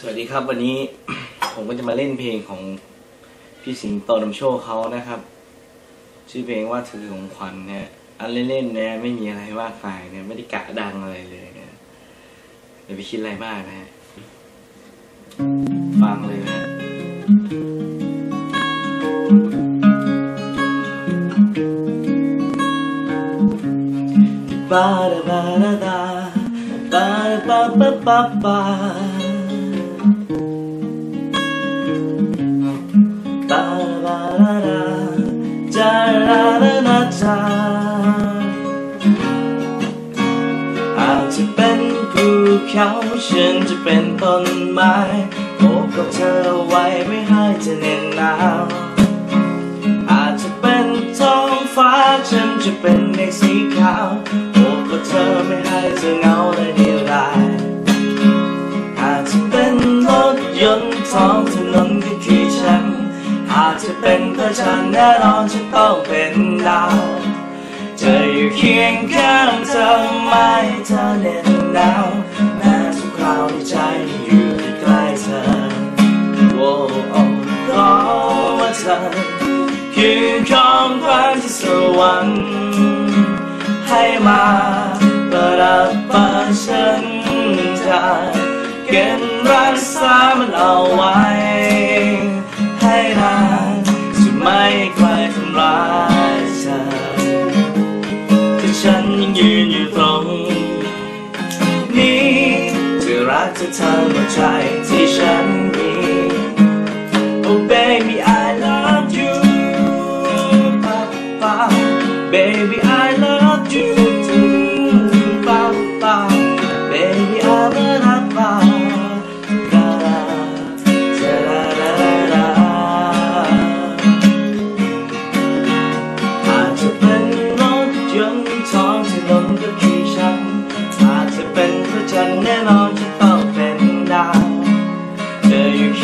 สวัสดีครับวันนี้ผมก็จะมาเล่นเพลงของพี่สิงโตนำโชคเขานะครับ ชื่อเพลงว่าถือของขวัญเนี่ยอันเล่นๆนี่ยไม่มีอะไรมากมายเนี่ยไม่ได้กะดังอะไรเลยเนี่ยอย่าไปคิดอะไรมากนะฮะฟังเลยนะ ba da ba da da ba da ba ba ba ba ba เขาฉันจะเป็นต้นไม้โอบกอดเธอไว้ไม่ให้เธอเหน็บหนาวอาจจะเป็นท้องฟ้าฉันจะเป็นเมฆสีขาวโอบกอดเธอไม่ให้เธอเหงาและเดียวดายอาจจะเป็นรถยนต์ท้องถนนก็คือฉัน อาจจะเป็นพระจันแน่นอนฉันต้องเป็นดาวจะอยู่เคียงข้างเธอไม่ให้เธอเหน็บหนาวาวในใจอยู่ใกล้เธอโอ้อ้เพราะว่าเธอคือของขวัญที่สวรรค์ให้มาประดับฟ้าฉันจะเก็บรักษามันเอาไว้ รักเธอทั้งหัวใจที่ฉันมี Oh baby I love you Papa Baby I love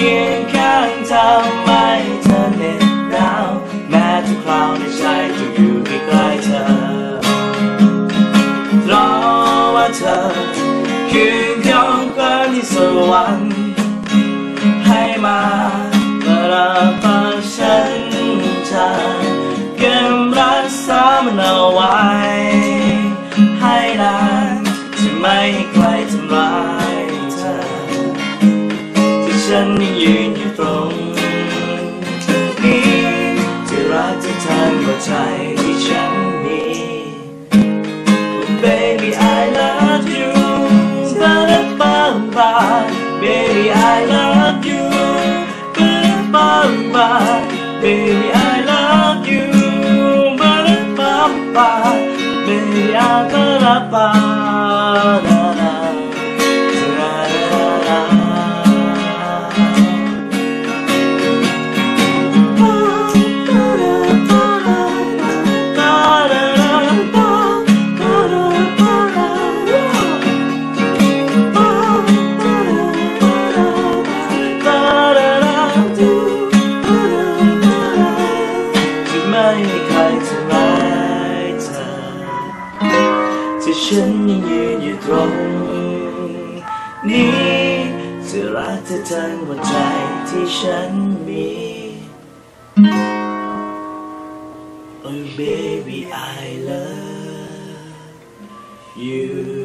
คียงข้างเธอไม่ให้เธอเหน็บหนาวแม้ทุกคราวในใจจะอยู่ใกล้ๆเธอราะว่าเธอ คือของขวัญที่สวรรค์ให้มาประดับฟ้าฉันจะเก็บรักษามันเอาไว้ ให้นานจะไม่ให้ใคร ที่ฉันยังยืนอยู่ตรงนี้ที่รักเธอทั้งหัวใจที่ฉันมี Oh, Baby I love you ba da ba ba Baby I love you ba da ba ba Baby I love you ba da ba ba Baby I ba da ที่ฉันยังยืนอยู่ตรงนี้จะรักเธอทั้งหัวใจที่ฉันมี Oh baby I love you